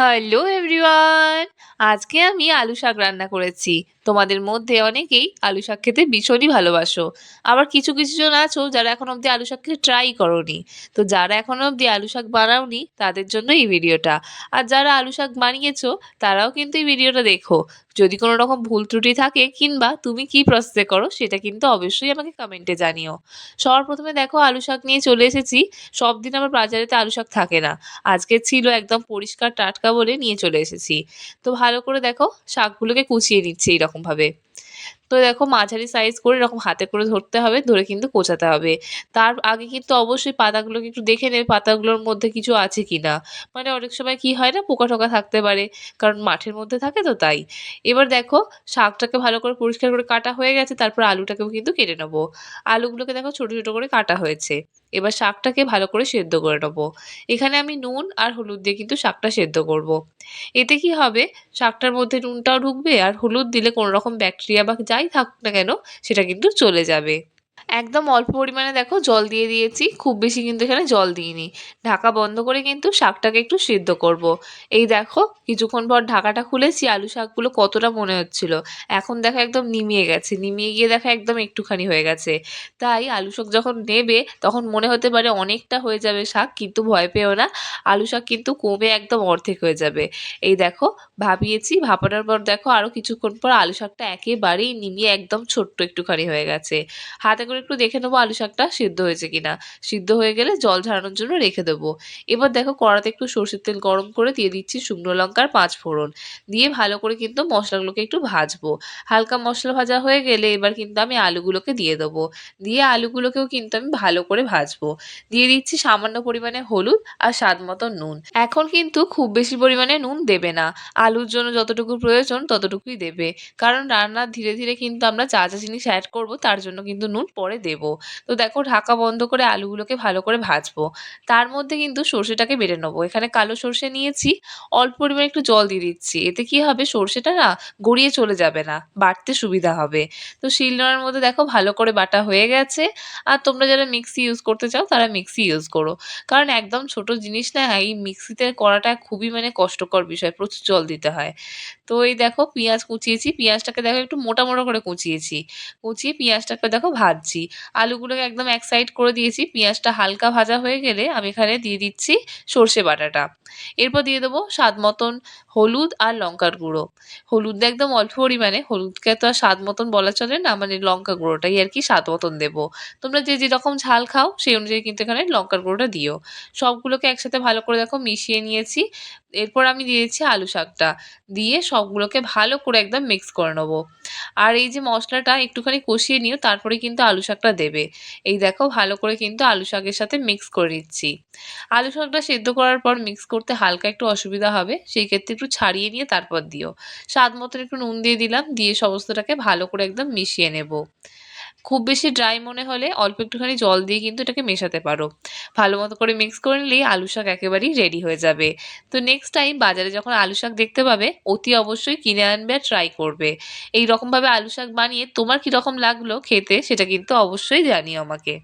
Hello everyone আজকে আমি আলু শাক রান্না করেছি। তোমাদের মধ্যে অনেকেই আলু শাক খেতে ভীষণই ভালোবাসো। আবার কিছু কিছু জন আছো যারা এখন অবধি আলু শাক খেতে ট্রাই করনি। তো যারা এখনও অবধি আলু শাক বানাওনি, তাদের জন্য এই ভিডিওটা। আর যারা আলু শাক বানিয়েছো, তারাও কিন্তু এই ভিডিওটা দেখো। যদি কোনো রকম ভুল ত্রুটি থাকে কিংবা তুমি কি প্রসেসে করো, সেটা কিন্তু অবশ্যই আমাকে কমেন্টে জানিও। সবার প্রথমে দেখো আলু শাক নিয়ে চলে এসেছি। সব দিন আমার বাজারেতে আলু শাক থাকে না। আজকে ছিল একদম পরিষ্কার টাটকা বলে নিয়ে চলে এসেছি। তো ভালো করে দেখো, শাকগুলোকে কুচিয়ে নিচ্ছে com pavê. তো দেখো মাঝারি সাইজ করে এরকম হাতে করে ধরতে হবে, ধরে কিন্তু কোচাতে হবে। তার আগে কিন্তু অবশ্যই পাতাগুলোকে একটু দেখে নেবে পাতাগুলোর মধ্যে কিছু আছে কি না। মানে অনেক সময় কি হয় না পোকা টোকা থাকতে পারে, কারণ মাঠের মধ্যে থাকে তো তাই। এবার দেখো শাকটাকে ভালো করে পরিষ্কার করে কাটা হয়ে গেছে, তারপর আলুটাকেও কিন্তু কেটে নেব। আলুগুলোকে দেখো ছোটো ছোটো করে কাটা হয়েছে। এবার শাকটাকে ভালো করে সেদ্ধ করে নেব। এখানে আমি নুন আর হলুদ দিয়ে কিন্তু শাকটা সেদ্ধ করব। এতে কি হবে, শাকটার মধ্যে নুনটাও ঢুকবে, আর হলুদ দিলে কোনো রকম ব্যাকটেরিয়া বা যাই থাকুক না কেন সেটা কিন্তু চলে যাবে। একদম অল্প পরিমাণে দেখো জল দিয়ে দিয়েছি, খুব বেশি কিন্তু এখানে জল দিইনি। ঢাকা বন্ধ করে কিন্তু শাকটাকে একটু সিদ্ধ করব। এই দেখো কিছুক্ষণ পর ঢাকাটা খুলেছি, আলু শাকগুলো কতটা মনে হচ্ছিল। এখন দেখো একদম নিমিয়ে গেছে, নিমিয়ে গিয়ে দেখো একদম একটুখানি হয়ে গেছে। তাই আলু শাক যখন নেবে তখন মনে হতে পারে অনেকটা হয়ে যাবে শাক, কিন্তু ভয় পেও না। আলু শাক কিন্তু কমে একদম অর্ধেক হয়ে যাবে। এই দেখো ভাবিয়েছি ভাপানোর পর দেখো আরও কিছুক্ষণ পর আলু শাকটা একেবারেই নিমিয়ে একদম ছোট্ট একটুখানি হয়ে গেছে। হাতে করে একটু দেখে নেব আলু শাকটা সিদ্ধ হয়েছে কিনা। সিদ্ধ হয়ে গেলে জল ঝাড়ানোর জন্য রেখে দেবো। এবার দেখো কড়াতে একটু সর্ষের তেল গরম করে দিয়ে দিচ্ছি শুকনো লঙ্কার পাঁচ ফোড়ন। দিয়ে ভালো করে কিন্তু মশলাগুলোকে একটু ভাজবো। হালকা মশলা ভাজা হয়ে গেলে এবার কিন্তু আমি আলুগুলোকে দিয়ে দেবো। দিয়ে আলুগুলোকেও কিন্তু আমি ভালো করে ভাজবো। দিয়ে দিচ্ছি সামান্য পরিমাণে হলুদ আর স্বাদ মতো নুন। এখন কিন্তু খুব বেশি পরিমাণে নুন দেবে না। আলুর জন্য যতটুকু প্রয়োজন ততটুকুই দেবে। কারণ রান্নার ধীরে ধীরে কিন্তু আমরা যা যা জিনিস অ্যাড করব তার জন্য কিন্তু নুন পরে দেব। তো দেখো ঢাকা বন্ধ করে আলুগুলোকে ভালো করে ভাজবো। তার মধ্যে কিন্তু সর্ষেটাকে বেটে নেব। এখানে কালো সর্ষে নিয়েছি, অল্প পরিমাণে একটু জল দিয়ে দিচ্ছি। এতে কি হবে? সর্ষেটা না গড়িয়ে চলে যাবে না বাটতে সুবিধা হবে। তো শিলনোড়ার মধ্যে দেখো ভালো করে বাটা হয়ে গেছে। আর তোমরা যারা মিক্সি ইউজ করতে চাও, তারা মিক্সি ইউজ করো। কারণ একদম ছোট জিনিস না, এই মিক্সিতে করাটা খুবই মানে কষ্টকর বিষয়, প্রচুর জল দিতে হয়। তো এই দেখো পেঁয়াজ কুচিয়েছি, পেঁয়াজটাকে দেখো একটু মোটা মোটা করে কুচিয়েছি। কুচিয়ে পেঁয়াজটাকে দেখো ভাজছি। আলুগুলোকে একদম এক সাইড করে দিয়েছি। পেঁয়াজটা হালকা ভাজা হয়ে গেলে আমি এখানে দিয়ে দিচ্ছি সর্ষে বাটাটা। এরপর দিয়ে দেবো স্বাদ মতন হলুদ আর লঙ্কার গুঁড়ো। হলুদ একদম অল্প পরিমাণে, হলুদকে তো আর স্বাদ মতন বলা চলে না মানে লঙ্কা গুঁড়োটাই আর কি স্বাদ মতন দেবো। তোমরা যে যেরকম ঝাল খাও, সেই অনুযায়ী কিন্তু এখানে লঙ্কার গুঁড়োটা দিও। সবগুলোকে একসাথে ভালো করে দেখো মিশিয়ে নিয়েছি। এরপর আমি দিয়েছি আলু শাকটা। দিয়ে সবগুলোকে ভালো করে একদম মিক্স করে নেব। আর এই যে মশলাটা একটুখানি কষিয়ে নিও, তারপরে কিন্তু আলু শাকটা দেবে। এই দেখো, ভালো করে কিন্তু আলু শাকের সাথে মিক্স করে দিচ্ছি আলু শাকটা সেদ্ধ করার পর মিক্স করতে হালকা একটু অসুবিধা হবে, সেই ক্ষেত্রে একটু ছাড়িয়ে নিয়ে তারপর দিও। স্বাদ মতন একটু নুন দিয়ে দিলাম, দিয়ে সমস্তটাকে ভালো করে একদম মিশিয়ে নেব। খুব বেশি ড্রাই মনে হলে অল্প একটুখানি জল দিয়ে কিন্তু এটাকে মেশাতে পারো। ভালো মতো করে মিক্স করে নিলেই আলু শাক একেবারেই রেডি হয়ে যাবে। তো নেক্সট টাইম বাজারে যখন আলু শাক দেখতে পাবে, অতি অবশ্যই কিনে আনবে আর ট্রাই করবে। এই রকমভাবে আলু শাক বানিয়ে তোমার কীরকম লাগল খেতে সেটা কিন্তু অবশ্যই জানিও আমাকে।